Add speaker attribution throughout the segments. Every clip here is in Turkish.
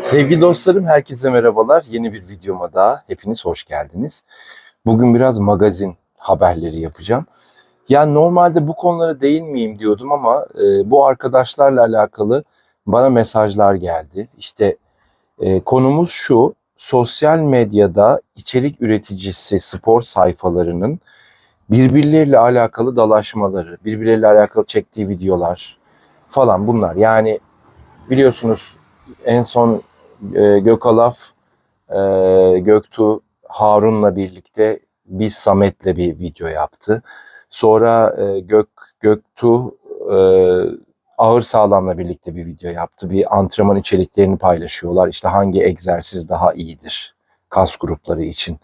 Speaker 1: Sevgili dostlarım, herkese merhabalar. Yeni bir videoma daha hepiniz hoş geldiniz. Bugün biraz magazin haberleri yapacağım. Yani normalde bu konulara değinmeyeyim diyordum ama e, bu arkadaşlarla alakalı bana mesajlar geldi. İşte e, konumuz şu, sosyal medyada içerik üreticisi spor sayfalarının birbirleriyle alakalı dalaşmaları, birbirleriyle alakalı çektiği videolar falan bunlar. Yani biliyorsunuz en son e, Gökalaf, e, Göktuğ, Harun'la birlikte biz Samet'le bir video yaptı. Sonra e, Gök Göktuğ e, Ağır Sağlam'la birlikte bir video yaptı. Bir antrenman içeriklerini paylaşıyorlar. İşte hangi egzersiz daha iyidir kas grupları için.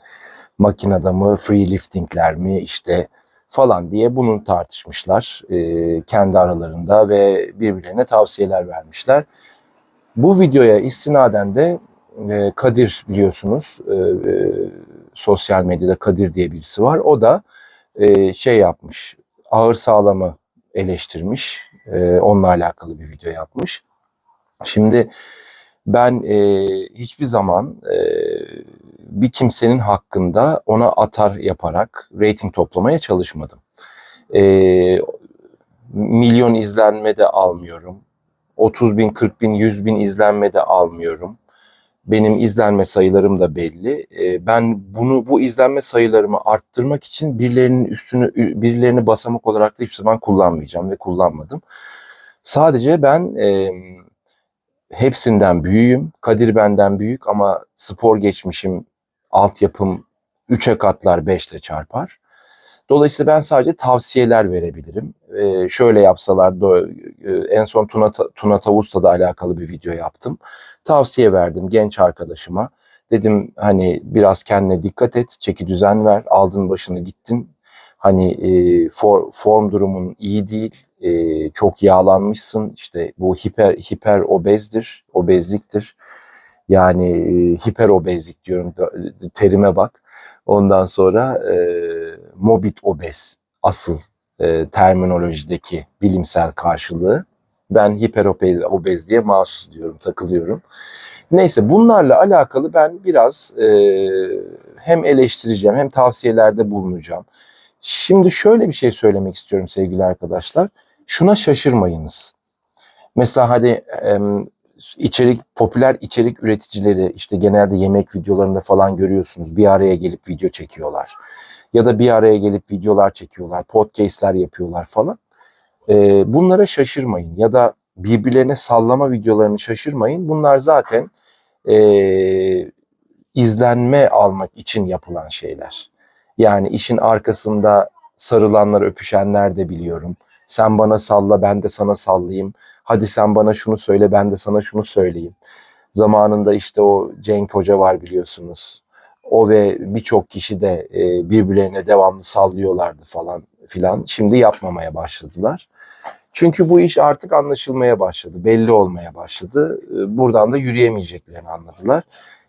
Speaker 1: Makinede mı, free liftingler mi işte falan diye bunu tartışmışlar e, kendi aralarında ve birbirlerine tavsiyeler vermişler. Bu videoya istinaden de e, Kadir biliyorsunuz e, e, sosyal medyada Kadir diye birisi var. O da e, şey yapmış ağır sağlamı eleştirmiş. E, onunla alakalı bir video yapmış. Şimdi ben e, hiçbir zaman e, bir kimsenin hakkında ona atar yaparak rating toplamaya çalışmadım. E, milyon izlenme de almıyorum. 30 bin, 40 bin, 100 bin izlenme de almıyorum. Benim izlenme sayılarım da belli. Ee, ben bunu bu izlenme sayılarımı arttırmak için birilerinin üstünü birilerini basamak olarak da hiçbir zaman kullanmayacağım ve kullanmadım. Sadece ben e, hepsinden büyüğüm. Kadir benden büyük ama spor geçmişim, altyapım 3'e katlar 5'le çarpar. Dolayısıyla ben sadece tavsiyeler verebilirim. Ee, şöyle yapsalar da e, en son Tuna, Tuna Tavus'la da alakalı bir video yaptım. Tavsiye verdim genç arkadaşıma. Dedim hani biraz kendine dikkat et, çeki düzen ver, aldın başını gittin. Hani e, for, form durumun iyi değil, e, çok yağlanmışsın. İşte bu hiper hiper obezdir, obezliktir. Yani e, hiper obezlik diyorum terime bak. Ondan sonra e, morbid obez asıl e, terminolojideki bilimsel karşılığı. Ben hiperobez obez diye mahsus diyorum, takılıyorum. Neyse bunlarla alakalı ben biraz e, hem eleştireceğim hem tavsiyelerde bulunacağım. Şimdi şöyle bir şey söylemek istiyorum sevgili arkadaşlar. Şuna şaşırmayınız. Mesela hadi e, içerik popüler içerik üreticileri işte genelde yemek videolarında falan görüyorsunuz. Bir araya gelip video çekiyorlar. Ya da bir araya gelip videolar çekiyorlar, podcast'ler yapıyorlar falan. E, bunlara şaşırmayın ya da birbirlerine sallama videolarını şaşırmayın. Bunlar zaten e, izlenme almak için yapılan şeyler. Yani işin arkasında sarılanlar, öpüşenler de biliyorum. Sen bana salla, ben de sana sallayayım. Hadi sen bana şunu söyle, ben de sana şunu söyleyeyim. Zamanında işte o Cenk Hoca var biliyorsunuz. O ve birçok kişi de e, birbirlerine devamlı sallıyorlardı falan filan. Şimdi yapmamaya başladılar. Çünkü bu iş artık anlaşılmaya başladı, belli olmaya başladı. E, buradan da yürüyemeyeceklerini anladılar.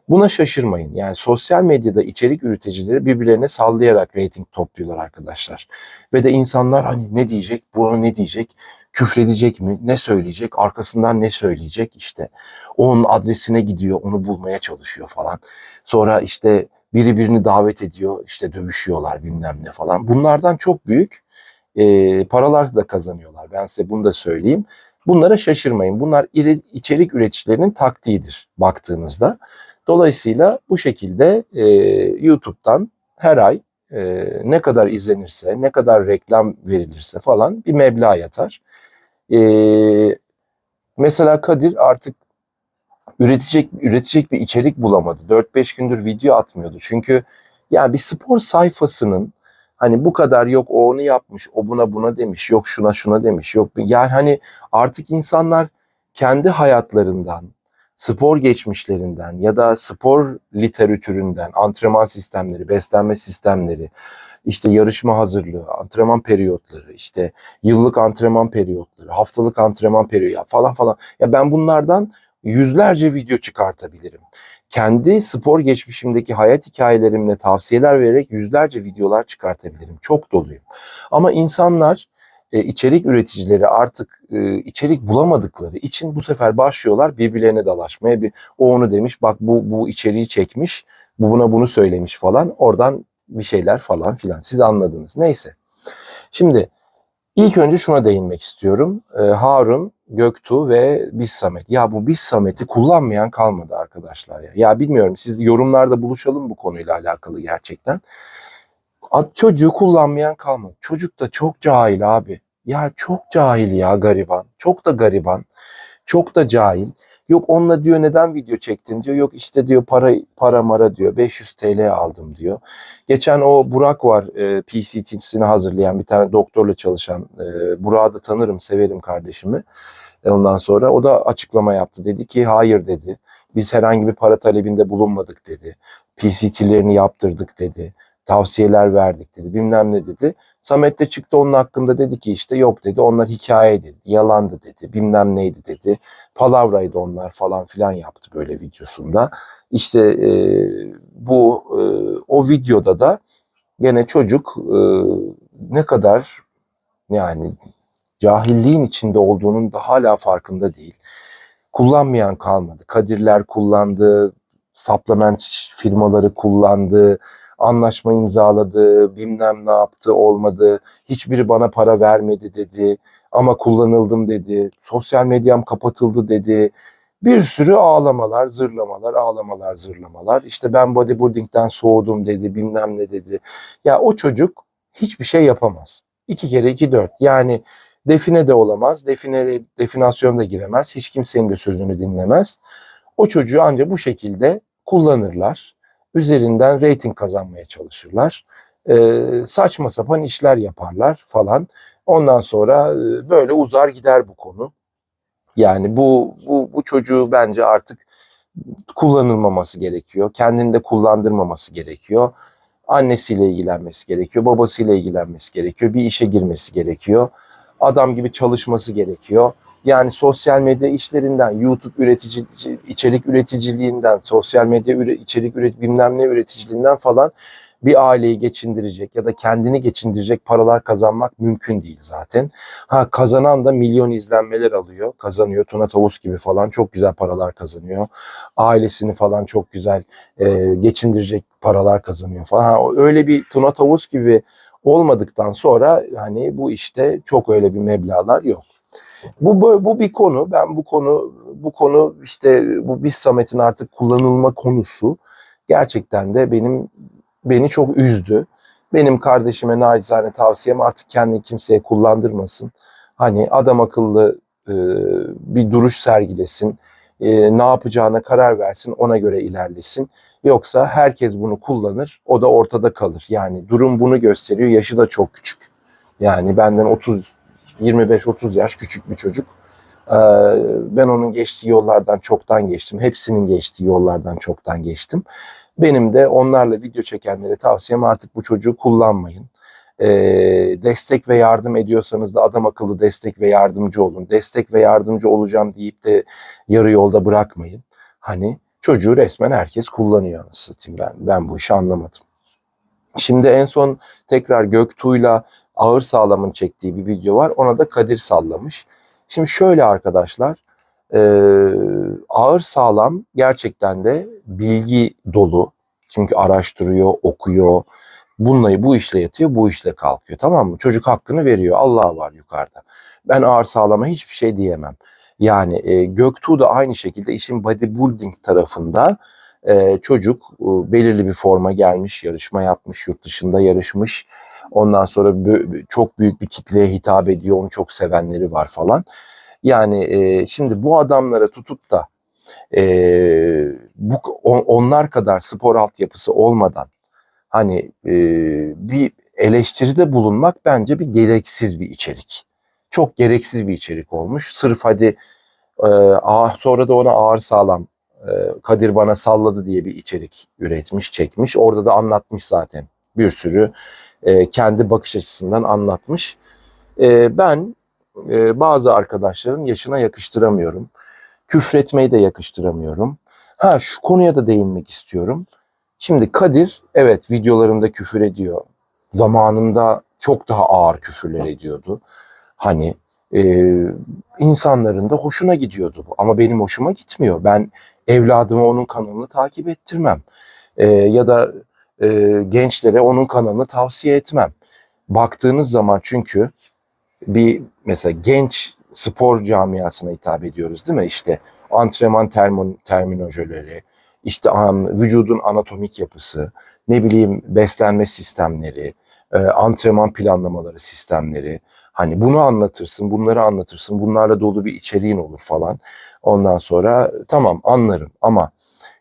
Speaker 1: Buna şaşırmayın. Yani sosyal medyada içerik üreticileri birbirlerine sallayarak reyting topluyorlar arkadaşlar. Ve de insanlar hani ne diyecek, bu ne diyecek, küfredecek mi, ne söyleyecek, arkasından ne söyleyecek işte. Onun adresine gidiyor, onu bulmaya çalışıyor falan. Sonra işte biri birini davet ediyor, işte dövüşüyorlar bilmem ne falan. Bunlardan çok büyük e, paralar da kazanıyorlar. Ben size bunu da söyleyeyim. Bunlara şaşırmayın. Bunlar içerik üreticilerinin taktiğidir baktığınızda. Dolayısıyla bu şekilde e, YouTube'dan her ay e, ne kadar izlenirse, ne kadar reklam verilirse falan bir meblağ yatar. E, mesela Kadir artık üretecek üretecek bir içerik bulamadı. 4-5 gündür video atmıyordu. Çünkü ya bir spor sayfasının hani bu kadar yok o onu yapmış, o buna buna demiş, yok şuna şuna demiş, yok yani hani artık insanlar kendi hayatlarından, spor geçmişlerinden ya da spor literatüründen, antrenman sistemleri, beslenme sistemleri, işte yarışma hazırlığı, antrenman periyotları, işte yıllık antrenman periyotları, haftalık antrenman periyodu falan falan. Ya ben bunlardan yüzlerce video çıkartabilirim. Kendi spor geçmişimdeki hayat hikayelerimle tavsiyeler vererek yüzlerce videolar çıkartabilirim. Çok doluyum. Ama insanlar e, içerik üreticileri artık e, içerik bulamadıkları için bu sefer başlıyorlar birbirlerine dalaşmaya. Bir, o onu demiş bak bu, bu içeriği çekmiş, bu buna bunu söylemiş falan. Oradan bir şeyler falan filan. Siz anladınız. Neyse. Şimdi ilk önce şuna değinmek istiyorum. E, Harun, Göktuğ ve Biz Samet. Ya bu Biz Samet'i kullanmayan kalmadı arkadaşlar ya. Ya bilmiyorum siz yorumlarda buluşalım bu konuyla alakalı gerçekten. At çocuğu kullanmayan kalmadı. Çocuk da çok cahil abi. Ya çok cahil ya gariban. Çok da gariban. Çok da cahil. Yok onunla diyor neden video çektin diyor. Yok işte diyor para para mara diyor. 500 TL aldım diyor. Geçen o Burak var e, PCT'sini hazırlayan bir tane doktorla çalışan. E, Burak'ı da tanırım severim kardeşimi. E, ondan sonra o da açıklama yaptı. Dedi ki hayır dedi. Biz herhangi bir para talebinde bulunmadık dedi. PCT'lerini yaptırdık dedi tavsiyeler verdik dedi bilmem ne dedi. Samet de çıktı onun hakkında dedi ki işte yok dedi onlar hikaye dedi yalandı dedi bilmem neydi dedi. Palavraydı onlar falan filan yaptı böyle videosunda. İşte e, bu e, o videoda da gene çocuk e, ne kadar yani cahilliğin içinde olduğunun da hala farkında değil. Kullanmayan kalmadı. Kadirler kullandı, supplement firmaları kullandı, anlaşma imzaladı, bilmem ne yaptı, olmadı, hiçbiri bana para vermedi dedi ama kullanıldım dedi, sosyal medyam kapatıldı dedi. Bir sürü ağlamalar, zırlamalar, ağlamalar, zırlamalar. İşte ben bodybuilding'den soğudum dedi, bilmem ne dedi. Ya o çocuk hiçbir şey yapamaz. İki kere iki dört. Yani define de olamaz, define definasyona da giremez, hiç kimsenin de sözünü dinlemez. O çocuğu ancak bu şekilde kullanırlar üzerinden reyting kazanmaya çalışırlar. E, saçma sapan işler yaparlar falan. Ondan sonra e, böyle uzar gider bu konu. Yani bu, bu, bu çocuğu bence artık kullanılmaması gerekiyor. Kendini de kullandırmaması gerekiyor. Annesiyle ilgilenmesi gerekiyor. Babasıyla ilgilenmesi gerekiyor. Bir işe girmesi gerekiyor. Adam gibi çalışması gerekiyor. Yani sosyal medya işlerinden, YouTube üretici içerik üreticiliğinden, sosyal medya üre, içerik üret bilmem ne üreticiliğinden falan bir aileyi geçindirecek ya da kendini geçindirecek paralar kazanmak mümkün değil zaten. Ha kazanan da milyon izlenmeler alıyor. Kazanıyor Tuna Tavus gibi falan çok güzel paralar kazanıyor. Ailesini falan çok güzel e, geçindirecek paralar kazanıyor falan. Ha, öyle bir Tuna Tavus gibi olmadıktan sonra hani bu işte çok öyle bir meblağlar yok. Bu, bu bu bir konu. Ben bu konu bu konu işte bu biz Samet'in artık kullanılma konusu gerçekten de benim beni çok üzdü. Benim kardeşime nacizane tavsiyem artık kendi kimseye kullandırmasın. Hani adam akıllı e, bir duruş sergilesin. E, ne yapacağına karar versin ona göre ilerlesin. Yoksa herkes bunu kullanır o da ortada kalır. Yani durum bunu gösteriyor. Yaşı da çok küçük. Yani benden 30 25-30 yaş küçük bir çocuk. Ee, ben onun geçtiği yollardan çoktan geçtim. Hepsinin geçtiği yollardan çoktan geçtim. Benim de onlarla video çekenlere tavsiyem artık bu çocuğu kullanmayın. Ee, destek ve yardım ediyorsanız da adam akıllı destek ve yardımcı olun. Destek ve yardımcı olacağım deyip de yarı yolda bırakmayın. Hani çocuğu resmen herkes kullanıyor anasını ben. Ben bu işi anlamadım. Şimdi en son tekrar Göktuğ'la Ağır Sağlam'ın çektiği bir video var. Ona da Kadir sallamış. Şimdi şöyle arkadaşlar. E, ağır Sağlam gerçekten de bilgi dolu. Çünkü araştırıyor, okuyor. Bununla bu işle yatıyor, bu işle kalkıyor. Tamam mı? Çocuk hakkını veriyor. Allah var yukarıda. Ben ağır sağlama hiçbir şey diyemem. Yani e, Göktuğ da aynı şekilde işin bodybuilding tarafında e, çocuk e, belirli bir forma gelmiş, yarışma yapmış, yurt dışında yarışmış. Ondan sonra çok büyük bir kitleye hitap ediyor, onu çok sevenleri var falan. Yani e, şimdi bu adamlara tutup da e, bu onlar kadar spor altyapısı olmadan hani e, bir eleştiride bulunmak bence bir gereksiz bir içerik. Çok gereksiz bir içerik olmuş. Sırf hadi e, sonra da ona ağır sağlam e, Kadir bana salladı diye bir içerik üretmiş, çekmiş. Orada da anlatmış zaten bir sürü e, kendi bakış açısından anlatmış. E, ben bazı arkadaşların yaşına yakıştıramıyorum. Küfretmeyi de yakıştıramıyorum. Ha şu konuya da değinmek istiyorum. Şimdi Kadir evet videolarında küfür ediyor. Zamanında çok daha ağır küfürler ediyordu. Hani e, insanların da hoşuna gidiyordu bu. Ama benim hoşuma gitmiyor. Ben evladıma onun kanalını takip ettirmem. E, ya da e, gençlere onun kanalını tavsiye etmem. Baktığınız zaman çünkü bir mesela genç spor camiasına hitap ediyoruz değil mi? İşte antrenman termin, terminolojileri, işte um, vücudun anatomik yapısı, ne bileyim beslenme sistemleri, e, antrenman planlamaları sistemleri. Hani bunu anlatırsın, bunları anlatırsın, bunlarla dolu bir içeriğin olur falan. Ondan sonra tamam anlarım ama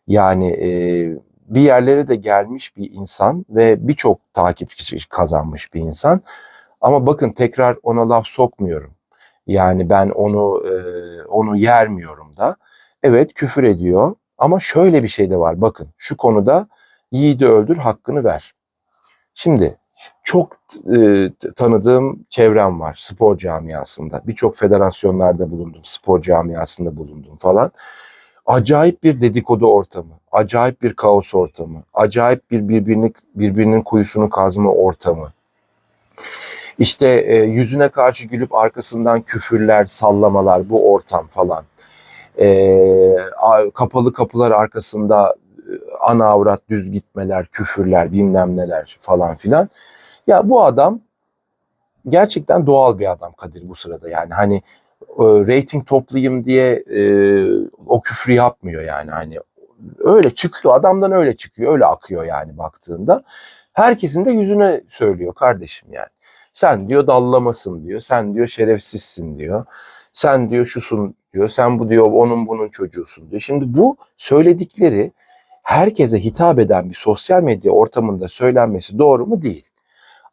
Speaker 1: yani e, bir yerlere de gelmiş bir insan ve birçok takipçi kazanmış bir insan. Ama bakın tekrar ona laf sokmuyorum. Yani ben onu e, onu yermiyorum da. Evet küfür ediyor ama şöyle bir şey de var. Bakın şu konuda yiğidi öldür hakkını ver. Şimdi çok e, tanıdığım çevrem var spor camiasında. Birçok federasyonlarda bulundum, spor camiasında bulundum falan. Acayip bir dedikodu ortamı, acayip bir kaos ortamı, acayip bir birbirini, birbirinin kuyusunu kazma ortamı. İşte e, yüzüne karşı gülüp arkasından küfürler, sallamalar, bu ortam falan. E, kapalı kapılar arkasında ana avrat düz gitmeler, küfürler, bilmem neler falan filan. Ya bu adam gerçekten doğal bir adam Kadir bu sırada. Yani hani e, rating toplayayım diye e, o küfrü yapmıyor yani. Hani öyle çıkıyor adamdan öyle çıkıyor öyle akıyor yani baktığında. Herkesin de yüzüne söylüyor kardeşim yani. Sen diyor dallamasın diyor sen diyor şerefsizsin diyor. Sen diyor şusun diyor sen bu diyor onun bunun çocuğusun diyor. Şimdi bu söyledikleri herkese hitap eden bir sosyal medya ortamında söylenmesi doğru mu değil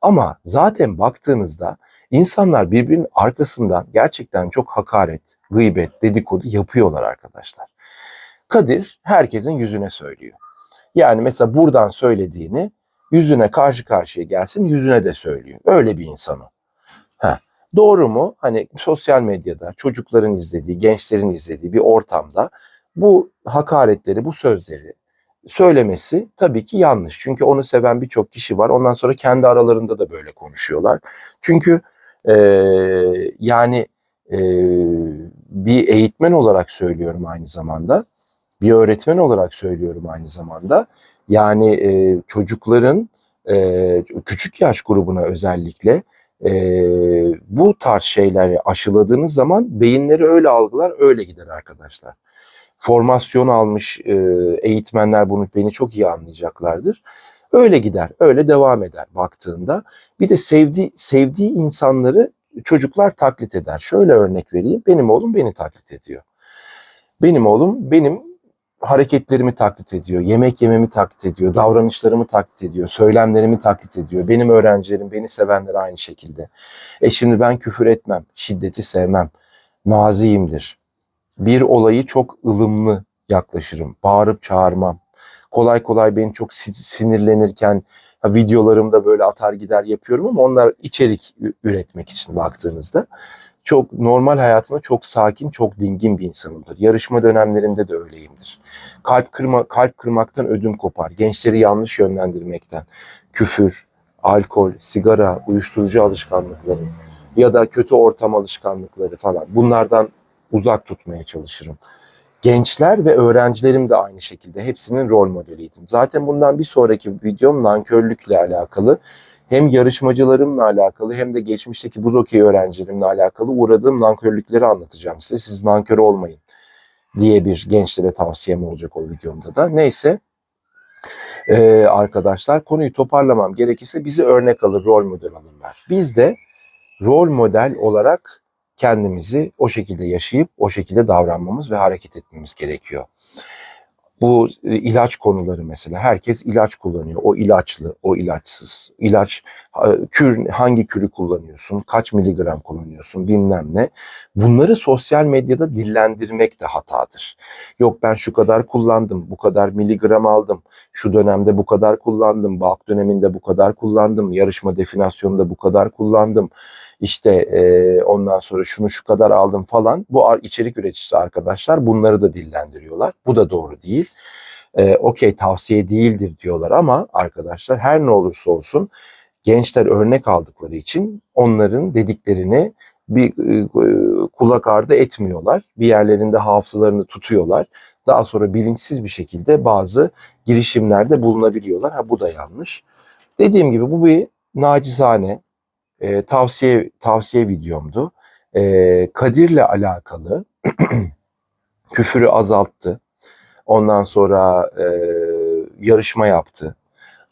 Speaker 1: ama zaten baktığınızda insanlar birbirinin arkasından gerçekten çok hakaret, gıybet, dedikodu yapıyorlar arkadaşlar. Kadir herkesin yüzüne söylüyor. Yani mesela buradan söylediğini yüzüne karşı karşıya gelsin yüzüne de söylüyor. Öyle bir insan o. Heh. Doğru mu? Hani sosyal medyada çocukların izlediği, gençlerin izlediği bir ortamda bu hakaretleri, bu sözleri söylemesi tabii ki yanlış. Çünkü onu seven birçok kişi var. Ondan sonra kendi aralarında da böyle konuşuyorlar. Çünkü e, yani e, bir eğitmen olarak söylüyorum aynı zamanda. Bir öğretmen olarak söylüyorum aynı zamanda. Yani e, çocukların e, küçük yaş grubuna özellikle e, bu tarz şeyleri aşıladığınız zaman beyinleri öyle algılar, öyle gider arkadaşlar formasyon almış e, eğitmenler bunu beni çok iyi anlayacaklardır. Öyle gider, öyle devam eder baktığında. Bir de sevdiği sevdiği insanları çocuklar taklit eder. Şöyle örnek vereyim. Benim oğlum beni taklit ediyor. Benim oğlum benim hareketlerimi taklit ediyor, yemek yememi taklit ediyor, davranışlarımı taklit ediyor, söylemlerimi taklit ediyor. Benim öğrencilerim, beni sevenler aynı şekilde. E şimdi ben küfür etmem, şiddeti sevmem, naziyimdir bir olayı çok ılımlı yaklaşırım. Bağırıp çağırmam. Kolay kolay beni çok sinirlenirken videolarımda böyle atar gider yapıyorum ama onlar içerik üretmek için baktığınızda çok normal hayatımda çok sakin, çok dingin bir insanımdır. Yarışma dönemlerinde de öyleyimdir. Kalp kırma kalp kırmaktan ödüm kopar. Gençleri yanlış yönlendirmekten, küfür, alkol, sigara, uyuşturucu alışkanlıkları ya da kötü ortam alışkanlıkları falan bunlardan uzak tutmaya çalışırım. Gençler ve öğrencilerim de aynı şekilde hepsinin rol modeliydim. Zaten bundan bir sonraki videom nankörlükle alakalı. Hem yarışmacılarımla alakalı hem de geçmişteki buz okey öğrencilerimle alakalı uğradığım nankörlükleri anlatacağım size. Siz nankör olmayın diye bir gençlere tavsiyem olacak o videomda da. Neyse ee, arkadaşlar konuyu toparlamam gerekirse bizi örnek alır, rol model alırlar. Biz de rol model olarak kendimizi o şekilde yaşayıp o şekilde davranmamız ve hareket etmemiz gerekiyor. Bu e, ilaç konuları mesela herkes ilaç kullanıyor. O ilaçlı, o ilaçsız. İlaç kür hangi kürü kullanıyorsun? Kaç miligram kullanıyorsun? Bilmem ne. Bunları sosyal medyada dillendirmek de hatadır. Yok ben şu kadar kullandım, bu kadar miligram aldım. Şu dönemde bu kadar kullandım, bak döneminde bu kadar kullandım, yarışma definasyonunda bu kadar kullandım. İşte e, ondan sonra şunu şu kadar aldım falan. Bu içerik üreticisi arkadaşlar bunları da dillendiriyorlar. Bu da doğru değil. E, Okey tavsiye değildir diyorlar ama arkadaşlar her ne olursa olsun gençler örnek aldıkları için onların dediklerini bir e, kulak ardı etmiyorlar. Bir yerlerinde hafızalarını tutuyorlar. Daha sonra bilinçsiz bir şekilde bazı girişimlerde bulunabiliyorlar. Ha bu da yanlış. Dediğim gibi bu bir nacizane e, tavsiye tavsiye videomdu. E, Kadir'le alakalı küfürü azalttı. Ondan sonra e, yarışma yaptı.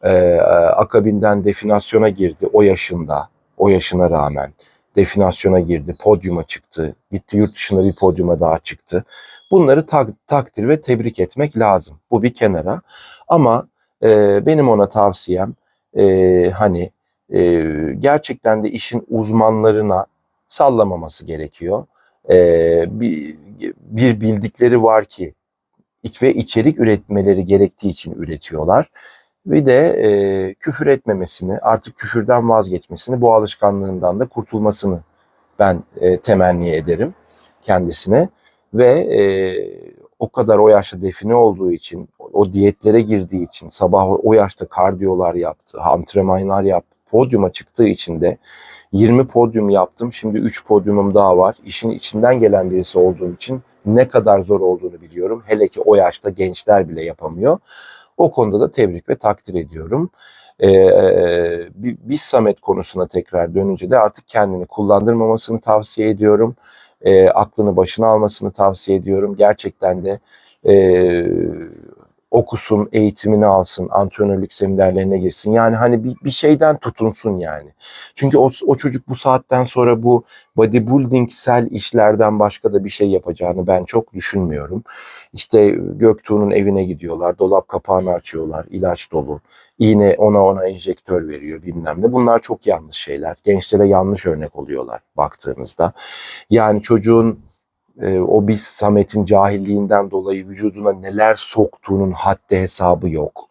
Speaker 1: E, akabinden definasyona girdi o yaşında, o yaşına rağmen definasyona girdi, podyuma çıktı, gitti yurt dışında bir podyuma daha çıktı. Bunları tak, takdir ve tebrik etmek lazım. Bu bir kenara. Ama e, benim ona tavsiyem e, hani e, gerçekten de işin uzmanlarına sallamaması gerekiyor. E, bir, bir bildikleri var ki ve içerik üretmeleri gerektiği için üretiyorlar. Bir de e, küfür etmemesini, artık küfürden vazgeçmesini, bu alışkanlığından da kurtulmasını ben e, temenni ederim kendisine. Ve e, o kadar o yaşta define olduğu için, o diyetlere girdiği için, sabah o yaşta kardiyolar yaptı, antrenmanlar yaptı, podyuma çıktığı için de 20 podyum yaptım. Şimdi 3 podyumum daha var. İşin içinden gelen birisi olduğum için ne kadar zor olduğunu biliyorum. Hele ki o yaşta gençler bile yapamıyor. O konuda da tebrik ve takdir ediyorum. Ee, biz Samet konusuna tekrar dönünce de artık kendini kullandırmamasını tavsiye ediyorum. Ee, aklını başına almasını tavsiye ediyorum. Gerçekten de e, okusun, eğitimini alsın, antrenörlük seminerlerine girsin. Yani hani bir, bir şeyden tutunsun yani. Çünkü o, o çocuk bu saatten sonra bu bodybuildingsel işlerden başka da bir şey yapacağını ben çok düşünmüyorum. İşte Göktuğ'un evine gidiyorlar, dolap kapağını açıyorlar, ilaç dolu. İğne ona ona enjektör veriyor bilmem ne. Bunlar çok yanlış şeyler. Gençlere yanlış örnek oluyorlar baktığınızda. Yani çocuğun e, o biz Samet'in cahilliğinden dolayı vücuduna neler soktuğunun haddi hesabı yok.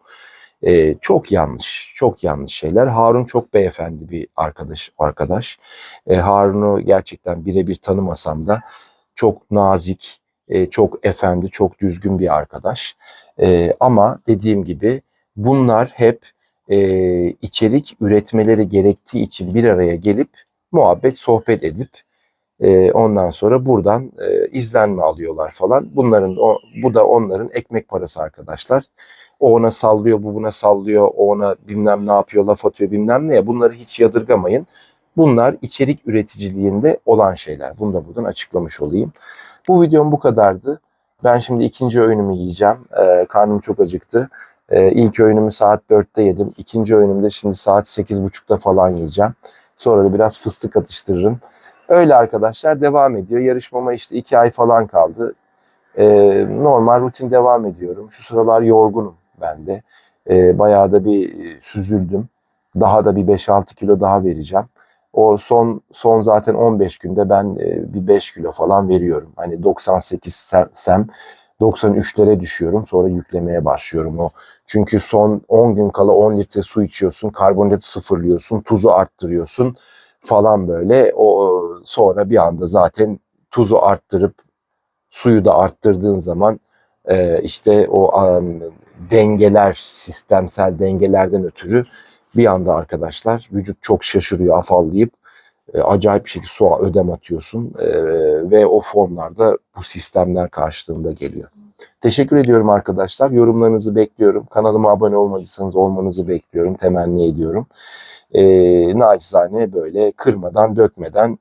Speaker 1: E, çok yanlış, çok yanlış şeyler. Harun çok beyefendi bir arkadaş. arkadaş. E, Harun'u gerçekten birebir tanımasam da çok nazik, e, çok efendi, çok düzgün bir arkadaş. E, ama dediğim gibi bunlar hep e, içerik üretmeleri gerektiği için bir araya gelip muhabbet, sohbet edip e, ondan sonra buradan e, izlenme alıyorlar falan. Bunların o, bu da onların ekmek parası arkadaşlar. O ona sallıyor, bu buna sallıyor, o ona bilmem ne yapıyor, laf atıyor bilmem ne ya. Bunları hiç yadırgamayın. Bunlar içerik üreticiliğinde olan şeyler. Bunu da buradan açıklamış olayım. Bu videom bu kadardı. Ben şimdi ikinci öğünümü yiyeceğim. Ee, karnım çok acıktı. Ee, ilk öğünümü saat 4'te yedim. İkinci öğünümde şimdi saat 8.30'da falan yiyeceğim. Sonra da biraz fıstık atıştırırım. Öyle arkadaşlar devam ediyor. Yarışmama işte iki ay falan kaldı. Ee, normal rutin devam ediyorum. Şu sıralar yorgunum ben de. Ee, bayağı da bir e, süzüldüm. Daha da bir 5-6 kilo daha vereceğim. O son son zaten 15 günde ben e, bir 5 kilo falan veriyorum. Hani 98 sem 93'lere düşüyorum. Sonra yüklemeye başlıyorum o. Çünkü son 10 gün kala 10 litre su içiyorsun. Karbonhidratı sıfırlıyorsun. Tuzu arttırıyorsun falan böyle. O sonra bir anda zaten tuzu arttırıp suyu da arttırdığın zaman e, işte o um, dengeler, sistemsel dengelerden ötürü bir anda arkadaşlar vücut çok şaşırıyor, afallayıp e, acayip bir şekilde su ödem atıyorsun e, ve o formlarda bu sistemler karşılığında geliyor. Teşekkür ediyorum arkadaşlar. Yorumlarınızı bekliyorum. Kanalıma abone olmadıysanız olmanızı bekliyorum, temenni ediyorum. E, naçizane böyle kırmadan, dökmeden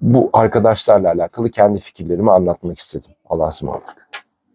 Speaker 1: bu arkadaşlarla alakalı kendi fikirlerimi anlatmak istedim. Allah'a ısmarladık.